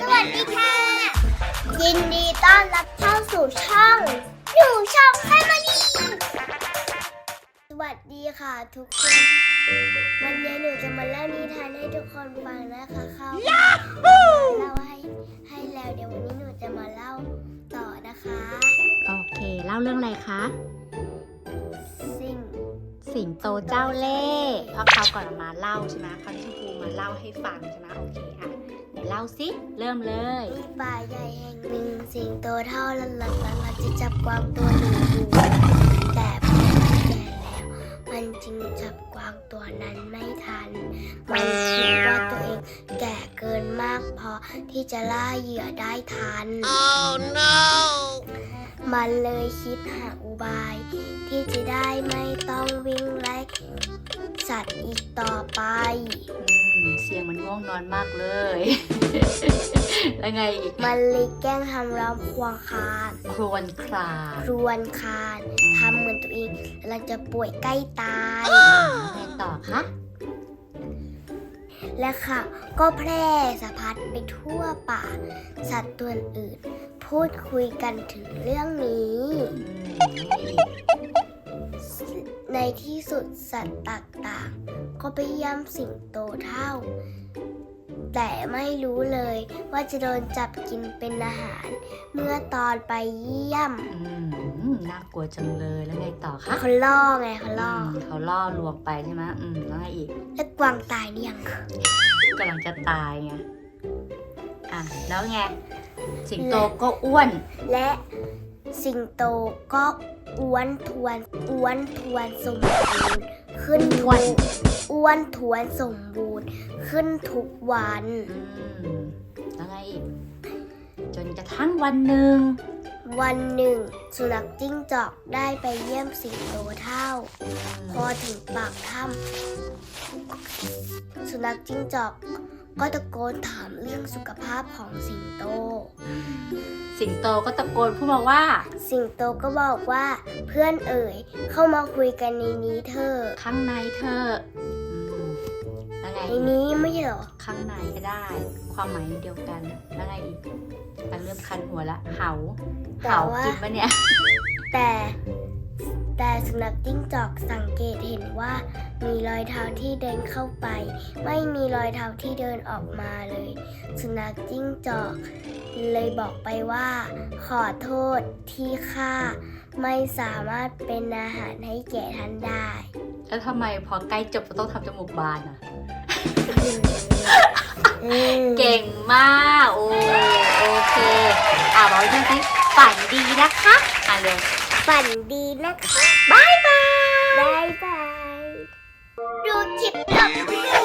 สวัสดีค่ะ ยินดีต้อนรับเข้าสู่ช่องหนูช่องแฟมิลี่สวัสดีค่ะทุกคน วันนี้หนูจะมาเล่านิทานให้ทุกคนฟังนะคะเข้าเล่าให้ให้แล้วเดี๋ยววันนี้หนูจะมาเล่าต่อนะคะ โอเค เล่าเรื่องอะไรคะ สิ่งสิงโตเจ้าเล่ห์เพราะเขาวก่อนมาเล่าใช่ไหมเขาวที่ครูมาเล่าให้ฟังใช่ไหมโอเคอะ เล่าสิ เริ่มเลยมีป่าใหญ่แห่งหนึ่งสิงโตเท่าละลันละลันจะจับกวางตัวหนึ่งอยู่แต่พอมันแก่แล้วมันจึงจับกวางตัวนั้นไม่ทัน มันคิดว่าตัวเองแก่เกินมากพอที่จะล่าเหยื่อได้ทันมันเลยคิดหาอุบาย ที่จะได้ไม่ต้องวิ่งไล่สัตว์อีกต่อไป อืม มันง่วงนอนมากเลย แล้วไงอีกมันเลยแกล้งทำร้องควงคางครวนคลาครวนคางทำเหมือนตัวเองกำลังจะป่วยใกล้ตายแล้วไงต่อคะและค่ะ ก็แพร่สะพัดไปทั่วป่า สัตว์ตัวอื่น พูดคุยกันถึงเรื่องนี้ ในที่สุดสัตว์ต่างๆ ก็ไปเย่ำสิงโตเท่า แต่ไม่รู้เลยว่าจะโดนจับกินเป็นอาหาร เมื่อตอนไปเยี่ยม อืมน่ากลัวจังเลยแล้วไงต่อคะเขาล่อไงเขาล่อมเขาล่อลวงไปใช่ไหมอืมแล้วไงอีกแล้วกวางตายเนี่ยงกำลังจะตายไงอะแล้วไงสิงโตก็อ้วน และสิงโตก็ อ้วนทวนอ้วนทวนสมบูรณ์ขึ้นอ้วนอ้วนทวนสมบูรณ์ ขึ้นทุกวัน อืมแล้วไงอีก จนกระทั่งวันหนึ่ง วันหนึ่ง สุนัขจิ้งจอกได้ไปเยี่ยมสิงโตเท่า พอถึงปากถ้ำสุนัขจิ้งจอก ก็ตะโกนถามเรื่องสุขภาพของสิงโต สิงโตก็ตะโกนพูดมาว่า สิงโตก็บอกว่าเพื่อนเอ่ยเข้ามาคุยกันในนี้เถอะข้างในเธอะอืมแล้วไงในอีกนี้ไม่ใช่เหรอข้างในก็ได้ ความหมายเดียวกันแล้วไงอีกอันเริ่มคันหัวละ เหาแต่เหาว่ากินปะเนี่ย แต่ แต่สุนัขจิ้งจอกสังเกตเห็นว่า มีรอยเท้าที่เดินเข้าไป ไม่มีรอยเท้าที่เดินออกมาเลย สุนัขจิ้งจอก เลยบอกไปว่า ขอโทษที่ข้าไม่สามารถเป็นอาหารให้แก่ท่านได้ แล้วทำไมพอใกล้จบก็ต้องทำจมูกบานอะอืมเก่งมากโอ้โอเค อะบอกให้เพื่อนสิฝันดีนะคะอะเร็ว ฝันดีนะคะบายบายบายบายดูคลิปจบ